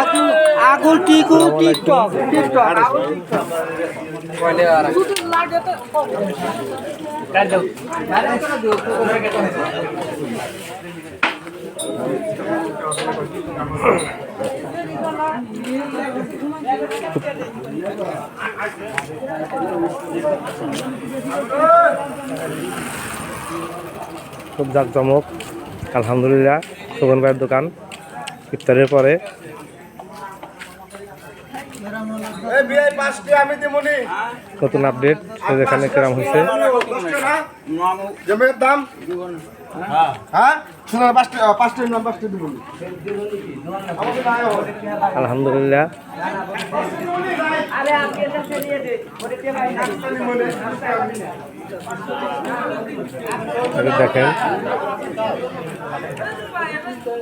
আগুল আগুল টিকু খুব জাঁকজমক আলহামদুলিল্লাহ শোভন ভাইয়ের দোকান। ইফতারের পরে। নতুন আপডেট এখানে কেরাম হয়েছে। জমির দাম? হ্যাঁ? সোনার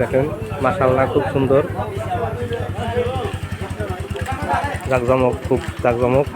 দেখেন মাসাল্লাহ খুব সুন্দর। জাকজমক খুব জাকজমক।